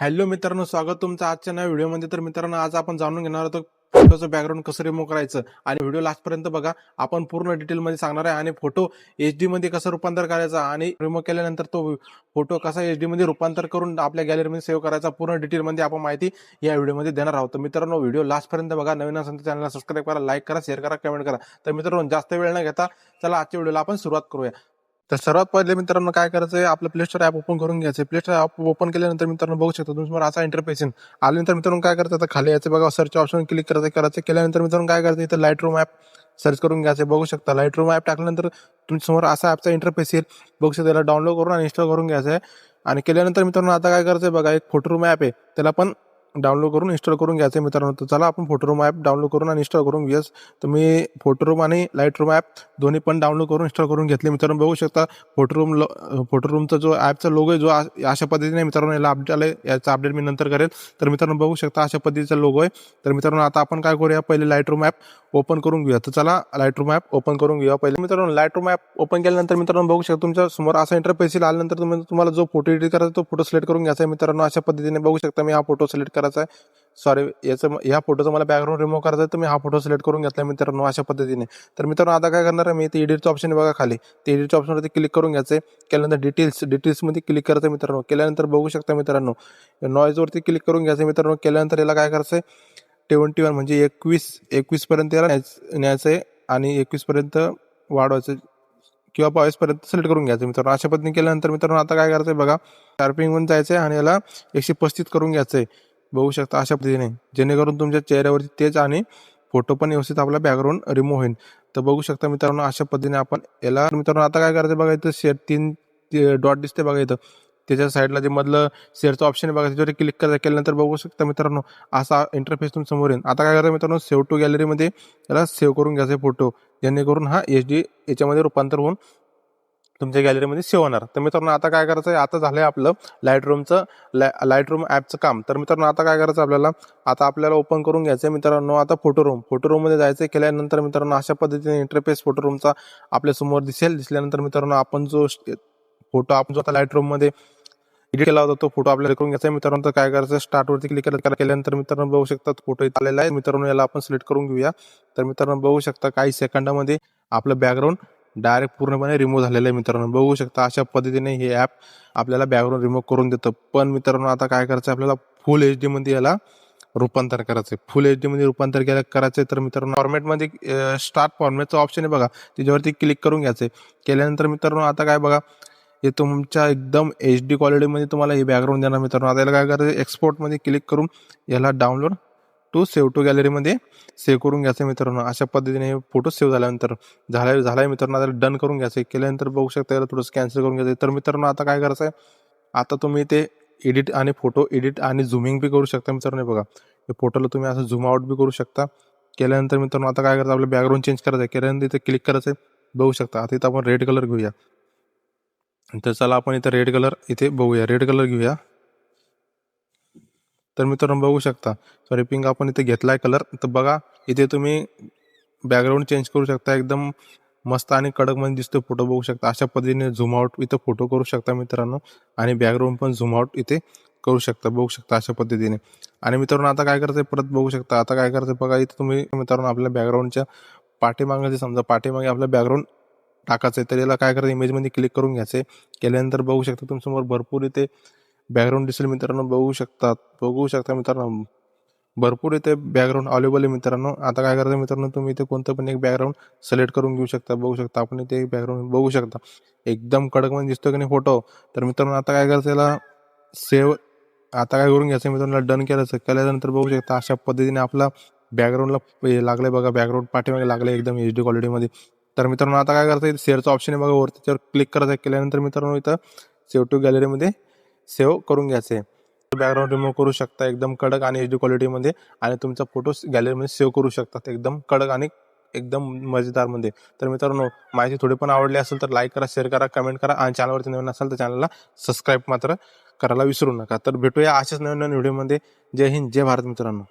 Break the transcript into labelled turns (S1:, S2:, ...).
S1: Hello मित्रांनो स्वागत तुमचं आजच्या नव्या व्हिडिओमध्ये. तर मित्रांनो आज आपण जाणून घेणार आहोत फोटोचं बॅकग्राऊंड कसं रिमूव्ह करायचं आणि व्हिडिओ लास्टपर्यंत बघा. आपण पूर्ण डिटेलमध्ये सांगणार आहे आणि फोटो एच डीमध्ये कसं रूपांतर करायचा आणि रिमूव्ह केल्यानंतर तो फोटो कसा एच डीमध्ये रूपांतर करून आपल्या गॅलरीमध्ये सेव्ह करायचा पूर्ण डिटेलमध्ये आपण माहिती या व्हिडिओमध्ये देणार आहोत. मित्रांनो व्हिडिओ लास्टपर्यंत बघा. नवीन असेल तर चॅनलला सबस्क्राईब करा लाईक करा शेअर करा कमेंट करा. तर मित्रांनो जास्त वेळ न घेता चला आजच्या व्हिडिओला आपण सुरुवात करूया. तर सर्वात पहिले मित्रांनो काय करायचं आहे आपलं प्ले स्टोर ॲप ओपन करून घ्यायचं प्ले स्टोर ॲप ओपन केल्यानंतर मित्रांनो बघू शकता तुमच्यावर असा इंटरफेस येईल. आल्यानंतर मित्रांनो काय करतात? आता खाली यायचं बघा सर्च ऑप्शन क्लिक करायचं करायचं. केल्यानंतर मित्रांनो काय करायचं इथं लाइट रूम ॲप सर्च करून घ्यायचं बघू शकता लाइट रूम ॲप टाकल्यानंतर तुमच्यासमोर असा ॲपचा इंटरफेस येईल. बघू शकता त्याला डाउनलोड करून आणि इन्स्टॉल करून घ्यायचं आहे आणि केल्यानंतर मित्रांनो आता काय करायचं आहे बघा एक फोटो रूम ॲप आहे. त्याला पण डाउनलोड करून इन्स्टॉल करून घ्यायचं आहे मित्रांनो. तर चला आपण फोटो रूम ॲप डाउनलोड करून आणि इन्स्टॉल करून घेस तुम्ही फोटो रूम आणि लाइट रूम ॲप दोन्ही पण डाउनलोड करून इन्स्टॉल करून घेतले. मित्रांनो बघू शकता फोटोरूम लो फोटोरूमचा जो ॲपचा लोगो आहे जो अशा पद्धतीने मित्रांनो याला अपडेट आलं याचा अपडेट मी नंतर करेल. तर मित्रांनो बघू शकता अशा पद्धतीचा लोगो आहे. तर मित्रांनो आता आपण काय करूया? पहिले लाईटरूम ॲप ओपन करून घेऊया. तर चला लाईटरूम ॲप ओपन करून घेऊया. पहिले मित्रांनो लाइट रूम ॲप ओपन केल्यानंतर मित्रांनो बघू शकता तुमच्यासमोर असा इंटरफेस येईल. आल्यानंतर तुम्ही तुम्हाला जो फोटो एडिट करायचा तो फोटो सिलेक्ट करून घ्यायचा आहे मित्रांनो. अशा पद्धतीने बघू शकता मी हा फोटो सिलेक्ट करायचा आहे सॉरी याचं या फोटोचा मला बॅकग्राऊंड रिमूव्ह करायचं आहे तर मी हा फोटो सिलेक्ट करून घेतला मित्रांनो अशा पद्धतीने. तर मित्रांनो आता काय करणार आहे मी ते एडिटचं ऑप्शन बघा खाली. ते एडिटच्या ऑप्शनवरती क्लिक करून घ्यायचं आहे केल्यानंतर डिटेल्स डिटेल्समध्ये क्लिक करायचं आहे मित्रांनो. केल्यानंतर बघू शकता मित्रांनो नॉईजवरती क्लिक करून घ्यायचं आहे मित्रांनो. केल्यानंतर याला काय करायचं आहे ट्वेंटी वन म्हणजे एकवीस एकवीसपर्यंत याला न्यायचं न्यायचं आहे आणि एकवीसपर्यंत वाढवायचं किंवा बावीसपर्यंत सिलेक्ट करून घ्यायचं मित्रांनो. अशा पद्धतीने केल्यानंतर मित्रांनो आता काय करायचं आहे बघा शार्पिंग जायचं आहे आणि याला एकशे पस्तीस करून घ्यायचं आहे बघू शकता अशा पद्धतीने. जेणेकरून तुमच्या चेहऱ्यावरती तेच आणि फोटो पण व्यवस्थित आपला बॅकग्राऊंड रिमूव्ह होईल. तर बघू शकता मित्रांनो अशा पद्धतीने आपण याला मित्रांनो आता काय करायचं बघा इथं शेअर तीन डॉट दिसते बघा इथं. त्याच्या साईडला जे मधलं शेअरचं ऑप्शन बघा त्याच्यावर क्लिक करायचं केल्यानंतर बघू शकता मित्रांनो असा इंटरफेस तुमच्यासमोर येईल. आता काय करायचं मित्रांनो सेव्ह टू गॅलरीमध्ये याला सेव्ह करून घ्यायचा फोटो जेणेकरून हा एच डी याच्यामध्ये रूपांतर होऊन तुमच्या गॅलरीमध्ये सेव्ह होणार. तर मित्रांनो आता काय करायचं आहे आता झालंय आपलं लाइट रूमचं लाइट रूम ॲपचं काम. तर मित्रांनो आता काय करायचं आपल्याला? आता आपल्याला ओपन करून घ्यायचं आहे मित्रांनो आता फोटो रूम फोटो रूममध्ये जायचं केल्यानंतर मित्रांनो अशा पद्धतीने इंटरफेस फोटो रूमचा आपल्यासमोर दिसेल. दिसल्यानंतर मित्रांनो आपण जो फोटो आपण जो आता लाइट रूममध्ये एडिट केला होता तो फोटो आपल्याला करून घ्यायचा आहे. मित्रांनो तर काय करायचं? स्टार्टवरती क्लिक केल्यानंतर मित्रांनो बघू शकता फोटो इथे आलेला आहे. मित्रांनो याला आपण सिलेक्ट करून घेऊया. तर मित्रांनो बघू शकता काही सेकंदामध्ये आपलं बॅकग्राऊंड डायरेक्ट पूर्णपणे रिमूव्ह झालेलं आहे मित्रांनो. बघू शकता अशा पद्धतीने हे ॲप आपल्याला बॅकग्राऊंड रिमूव्ह करून देतं. पण मित्रांनो आता काय करायचं? आपल्याला फुल एच डीमध्ये याला रूपांतर करायचं आहे फुल एच मध्ये रूपांतर केलं करायचं आहे तर मित्रांनो फॉर्मॅटमध्ये स्टार्ट फॉर्मॅटचं ऑप्शन आहे बघा. त्याच्यावरती क्लिक करून घ्यायचं आहे केल्यानंतर मित्रांनो आता काय बघा? हे तुमच्या एकदम एच डी क्वालिटीमध्ये तुम्हाला हे बॅकग्राऊंड देणार मित्रांनो. आता याला काय करायचं एक्सपोर्टमध्ये क्लिक करून याला डाउनलोड टू सेव्ह टू गॅलरीमध्ये सेव्ह करून घ्यायचं मित्रांनो. अशा पद्धतीने हे फोटो सेव्ह झाल्यानंतर झाला झालाय मित्रांनो आता डन करून घ्यायचं. केल्यानंतर बघू शकता याला थोडंसं कॅन्सल करून घ्यायचं. तर मित्रांनो आता काय करायचं आहे? आता तुम्ही ते एडिट आणि फोटो एडिट आणि झुमिंग बी करू शकता मित्रांनो. बघा. हे फोटोला तुम्ही असं झूम आउट बी करू शकता. केल्यानंतर मित्रांनो आता काय करायचं? आपलं बॅकग्राऊंड चेंज करायचं आहे. केल्यानंतर इथे क्लिक करायचं आहे. बघू शकता. आता इथं आपण रेड कलर घेऊया. तर चला आपण इथं रेड कलर इथे बघूया. रेड कलर घेऊया. तर मित्रांनो बघू शकता. सॉरी पिंक आपण इथे घेतलाय कलर तर बघा इथे तुम्ही बॅकग्राऊंड चेंज करू शकता. एकदम मस्त आणि कडकमध्ये दिसतो फोटो बघू शकता. अशा पद्धतीने झूम आउट इथं फोटो करू शकता मित्रांनो. आणि बॅकग्राऊंड पण झूम आउट इथे करू शकता बघू शकता अशा पद्धतीने. आणि मित्रांनो आता काय करते परत बघू शकता. आता काय करते बघा इथे तुम्ही मित्रांनो आपल्या बॅकग्राऊंडच्या पाठीमागे समजा पाठीमागे आपलं बॅकग्राऊंड टाकायचं आहे तर याला काय करायचं इमेजमध्ये क्लिक करून घ्यायचं आहे केल्यानंतर बघू शकता तुमच्यासमोर भरपूर इथे बॅकग्राऊंड दिसेल मित्रांनो बघू शकतात. बघू शकता मित्रांनो भरपूर इथे बॅकग्राऊंड अवेलेबल आहे मित्रांनो. आता काय करायचं मित्रांनो तुम्ही इथे कोणतं पण एक बॅकग्राऊंड सिलेक्ट करून घेऊ शकता बघू शकता. आपण इथे बॅकग्राऊंड बघू शकता. एकदम कडक म्हणजे दिसतो की नाही फोटो तर मित्रांनो आता काय करायचं याला? सेव्ह आता काय करून घ्यायचं मित्रांनो डन केल्याचं. केल्यानंतर बघू शकता अशा पद्धतीने आपला बॅकग्राऊंडला लागलंय बघा बॅकग्राऊंड पाठीमागे लागले एकदम एच डी क्वालिटीमध्ये तर मित्रांनो आता काय करायचं? सेअरचं ऑप्शन आहे बघा वर त्याच्यावर क्लिक करायचं केल्यानंतर मित्रांनो इथं सेव्ह टू गॅलरीमध्ये सेव्ह करून घ्यायचं. आहे बॅकग्राऊंड रिमूव्ह करू शकता एकदम कडक आणि एच डी क्वालिटीमध्ये आणि तुमचा फोटो गॅलरीमध्ये सेव्ह करू शकतात एकदम कडक आणि एकदम मजेदारमध्ये तर मित्रांनो माहिती थोडी पण आवडली असेल तर लाईक करा शेअर करा कमेंट करा आणि चॅनलवरती नवीन असाल तर चॅनलला सबस्क्राईब मात्र करायला विसरू नका. तर भेटूया अशाच नवीन नवीन व्हिडिओमध्ये जय हिंद जय भारत मित्रांनो.